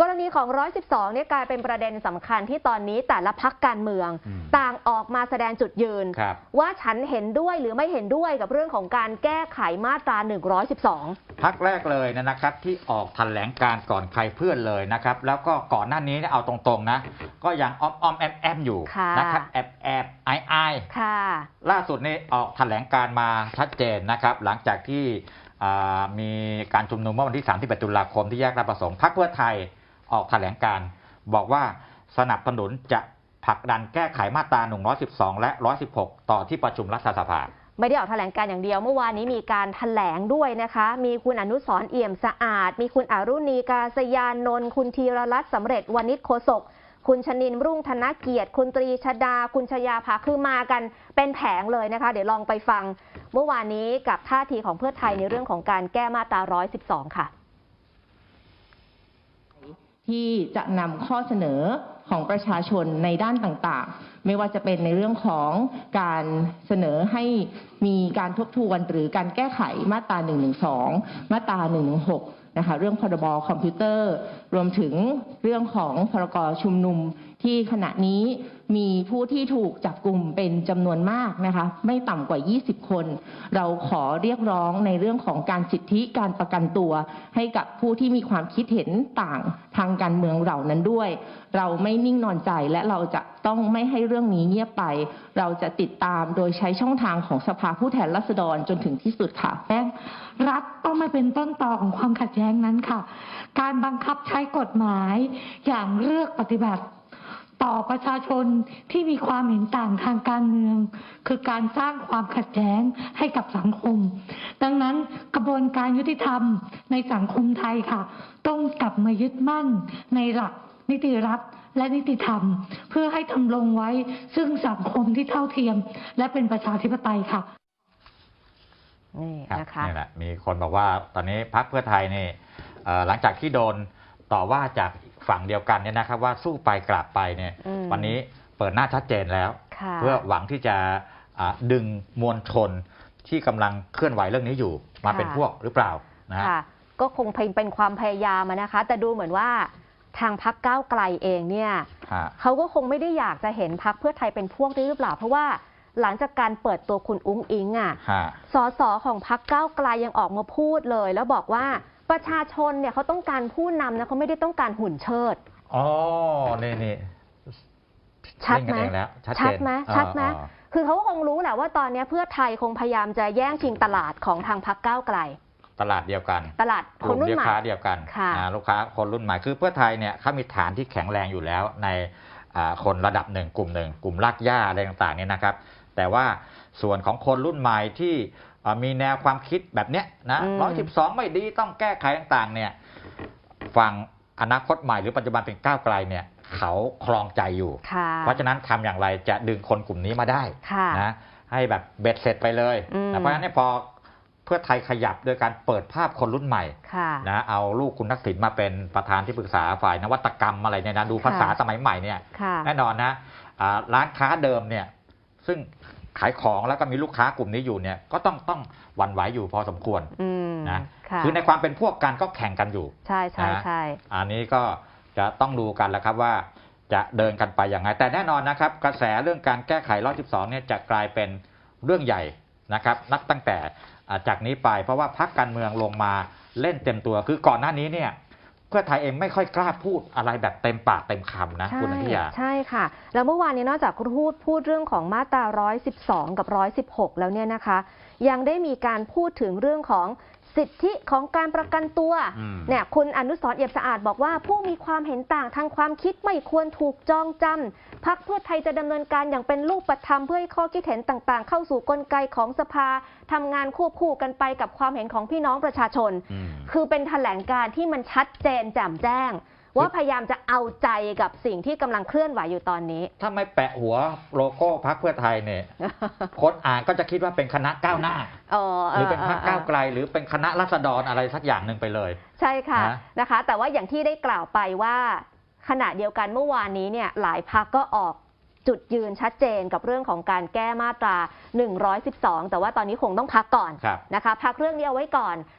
กรณีของ 112 เนี่ยกลายเป็นประเด็นสำคัญที่ตอนนี้แต่ละพักการเมือง อืมต่างออกมาแสดงจุดยืน ครับ ว่าฉันเห็นด้วยหรือไม่เห็นด้วยกับเรื่องของการแก้ไขมาตรา 112 พักแรกเลยนะครับที่ออกแถลงการก่อนใครเพื่อนเลยนะครับ แล้วก็ก่อนหน้านี้เนี่ยเอาตรงๆนะ ก็ยังอ้อมอ้อมๆแอมแอมๆอยู่ค่ะ นะครับแอบแอบไอไอายค่ะ ๆล่าสุดนี่ออกแถลงการมาชัดเจนนะครับ หลังจากที่อ่ามีการชุมนุมเมื่อวันที่ 31 ตุลาคมที่แยกราชประสงค์พักเพื่อไทย ออกแถลงการ บอกว่าสนับสนุนจะผลักดันแก้ไขมาตรา 112 และ 116 ต่อที่ประชุมรัฐสภาไม่ได้ออกแถลงการอย่างเดียว เมื่อวานนี้มีการแถลงด้วยนะคะ มีคุณอนุสรเอี่ยมสะอาด มีคุณอรุณีกาศยานนท์คุณธีรรัตน์สำเร็จวณิชโคศก คุณชนินรุ่งธนเกียรติ คุณตรีชดา คุณชยาภาคือมากันเป็นแผงเลยนะคะ เดี๋ยวลองไปฟัง เมื่อวานนี้กับท่าทีของเพื่อไทยในเรื่องของการแก้มาตรา 112 ค่ะ ที่จะนำข้อเสนอของประชาชนในด้านต่างๆ ไม่ว่าจะเป็นในเรื่องของการเสนอให้มีการทบทวนหรือการแก้ไขมาตรา 112 มาตรา 116 นะคะ เรื่องพรบคอมพิวเตอร์ รวมถึงเรื่องของพรกชุมนุมที่ขณะนี้ มีผู้ที่ถูกจับกลุ่มเป็นจำนวนมากนะคะ ไม่ต่ำกว่า 20 คน เราขอเรียกร้องในเรื่องของการสิทธิการประกันตัว ให้กับผู้ที่มีความคิดเห็นต่างทางการเมืองเหล่านั้นด้วย เราไม่นิ่งนอนใจและเราจะต้องไม่ให้เรื่องนี้เงียบไป เราจะติดตามโดยใช้ช่องทางของสภาผู้แทนราษฎรจนถึงที่สุดค่ะแย้งรัฐต้องไม่เป็นต้นต่อของความขัดแย้งนั้นค่ะ การบังคับใช้กฎหมายอย่างเลือกปฏิบัติ ต่อประชาชนที่มีความเห็นต่างทางการเมือง คือการสร้างความขัดแย้งให้กับสังคม ดังนั้นกระบวนการยุติธรรมในสังคมไทยค่ะ ต้องกลับมายึดมั่นในหลักนิติรัฐและนิติธรรม เพื่อให้ทำรงไว้ซึ่งสังคมที่เท่าเทียม และเป็นประชาธิปไตยค่ะนี่ครับนะคะนี่แหละมีคนบอกว่าตอนนี้พักเพื่อไทยนี่เอ่อหลังจากที่โดน ต่อว่าจากฝั่งเดียวกันเนี่ยนะครับว่าสู้ไปกลับไปเนี่ยอืมวันนี้เปิดหน้าชัดเจนแล้วค่ะเพื่อหวังที่จะอ่าดึงมวลชนที่กำลังเคลื่อนไหวเรื่องนี้อยู่ มาเป็นพวกหรือเปล่านะฮะค่ะก็คงเป็นความพยายามอะนะคะ แต่ดูเหมือนว่าทางพักก้าวไกลเองเนี่ยฮะเขาก็คงไม่ได้อยากจะเห็นพักเพื่อไทยเป็นพวกนี้หรือเปล่า เพราะว่าหลังจากการเปิดตัวคุณอุ้งอิงอะฮะสสของพักก้าวไกลยังออกมาพูดเลย แล้วบอกว่า ประชาชนเนี่ยเขาต้องการผู้นำนะเขาไม่ได้ต้องการหุ่นเชิด อ๋อ นี่นี่ชัดไหมเล่นกันเองแล้วชัดเจนชัดไหมชัดไหมอ๋อคือเขาก็คงรู้แหละว่าตอนนี้เพื่อไทยคงพยายามจะแย่งชิงตลาดของทางพักก้าวไกล ตลาดเดียวกัน ตลาดกคนลุ่มรุ่นลูใหกม่ค้าเดียวกันค่ะอ่าลูกค้าคนรุ่นใหม่คือเพื่อไทยเนี่ยเขามีฐานที่แข็งแรงอยู่แล้วในอ่าคนระดับหนึ่งกลุ่มหนึ่งกลุ่มรากหญ้าอะไรต่างๆเนี่ยนะครับ แต่ว่าส่วนของคนรุ่นใหม่ที่อ่า มีแนวความคิดแบบเนี้ยนะอืมร้อยสิบสองไม่ดีต้องแก้ไขต่างๆ เนี่ยฝั่งอนาคตใหม่หรือปัจจุบันเป็นก้าวไกลเนี่ยเขาคลองใจอยู่ค่ะเพราะฉะนั้นทำอย่างไรจะดึงคนกลุ่มนี้มาได้ค่ะนะให้แบบเบ็ดเสร็จไปเลยอืมนะเพราะฉะนั้นเนี่ยพอเพื่อไทยขยับโดยการเปิดภาพคนรุ่นใหม่ค่ะนะเอาลูกคุณทักษิณมาเป็นประธานที่ปรึกษาฝ่ายนวัตกรรมอะไรเนี่ยนะดูภาษาค่ะสมัยใหม่เนี่ยค่ะแน่นอนนะอ่าร้านค้าเดิมเนี่ยซึ่ง ขายของแล้วก็มีลูกค้ากลุ่มนี้อยู่เนี่ยก็ต้องต้องหวั่นไหวอยู่พอสมควรอืมนะค่ะคือในความเป็นพวกกันก็แข่งกันอยู่ ใช่ใช่นะใช่อันนี้ก็จะต้องดูกันแล้วครับว่าจะเดินกันไปอย่างไรแต่แน่นอนนะครับ กระแสเรื่องการแก้ไขรอบ12เนี่ยจะกลายเป็นเรื่องใหญ่นะครับนับตั้งแต่อ่าจากนี้ไปเพราะว่าพักการเมืองลงมาเล่นเต็มตัวคือก่อนหน้านี้เนี่ย เพื่อไทยเองไม่ค่อยกล้าพูดอะไรแบบเต็มปากเต็มคำนะใช่คุณนันทิยาใช่ค่ะ แล้วเมื่อวานนี้นอกจากพูดพูดเรื่องของมาตรา 112 กับ 116 แล้วเนี่ยนะคะ ยังได้มีการพูดถึงเรื่องของสิทธิของการประกันตัวอืม เนี่ยคุณอนุสรณ์เอี่ยมสะอาดบอกว่า ผู้มีความเห็นต่างทางความคิดไม่ควรถูกจองจำพักเพื่อไทยจะดำเนินการอย่างเป็นรูปธรรมเพื่อให้ข้อคิดเห็นต่างๆ เข้าสู่กลไกของสภาทำงานควบคู่กันไปกับความเห็นของพี่น้องประชาชน อืม คือเป็นแถลงการที่มันชัดเจนแจ่มแจ้ง ว่าพยายามจะเอาใจกับสิ่งที่กำลังเคลื่อนไหวอยู่ตอนนี้ ถ้าไม่แปะหัวโลโก้พักเพื่อไทยเนี่ย คนอ่านก็จะคิดว่าเป็นคณะก้าวหน้าเออหรือเป็นพรรคก้าวไกลลหรือเป็นคณะรัษฎรอะไรสักอย่างหนึ่งไปเลย ใช่ค่ะนะนะคะ แต่ว่าอย่างที่ได้กล่าวไปว่าขณะเดียวกันเมื่อวานนี้เนี่ยหลายพักก็ออกจุดยืนชัดเจนกับเรื่องของการแก้มาตรา 112 แต่ว่าตอนนี้คงต้องพักก่อนครับนะคะพักเรื่องนี้เอาไว้ก่อน